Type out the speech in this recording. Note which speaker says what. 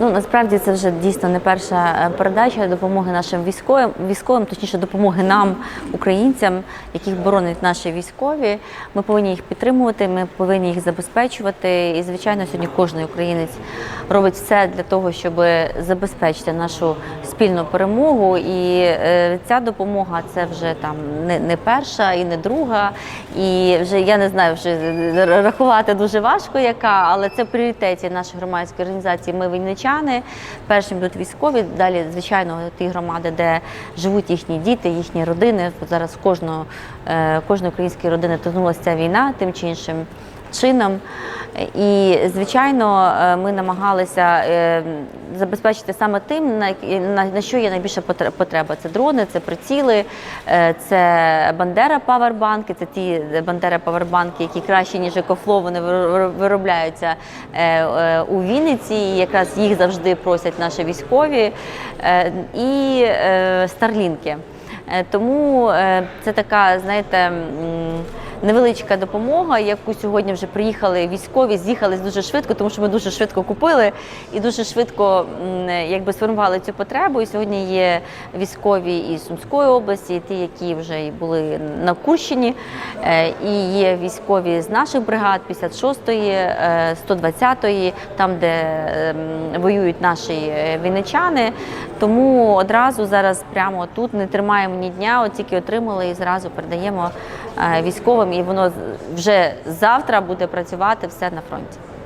Speaker 1: Ну насправді це вже дійсно не перша е, передача допомоги нашим військовим, військовим, точніше допомоги нам, українцям, яких боронять наші військові. Ми повинні їх підтримувати, ми повинні їх забезпечувати. І звичайно, сьогодні кожен українець робить все для того, щоб забезпечити нашу спільну перемогу. І е, ця допомога це вже там не, не перша і не друга. І вже я не знаю, вже рахувати дуже важко, яка, але це в пріоритеті нашої громадської організації. Ми війничани. Першим йдуть військові. Далі, звичайно, ті громади, де живуть їхні діти, їхні родини. Зараз кожного е, кожної української родини торкнулася ця війна тим чи іншим чином. І, звичайно, е, ми намагалися е, забезпечити саме тим, на, що є найбільша потреба. Це дрони, це приціли, е, це Бандера павербанки, це ті Бандера павербанки, які краще, ніж Екофло, вони вир- вир- виробляються у Вінниці. І якраз їх завжди просять наші військові. І старлінки. Тому це така, знаєте, невеличка допомога, яку сьогодні вже приїхали військові, з'їхались дуже швидко, тому що ми дуже швидко купили і дуже швидко якби сформували цю потребу. І сьогодні є військові із Сумської області, і ті, які вже були на Курщині, е, і є військові з наших бригад 56-ї, е, 120-ї, там, де ем, воюють наші е, вінничани. Тому одразу зараз прямо тут не тримаємо ні дня, от тільки отримали і зразу передаємо е, військовим, і воно вже завтра буде працювати все на фронті.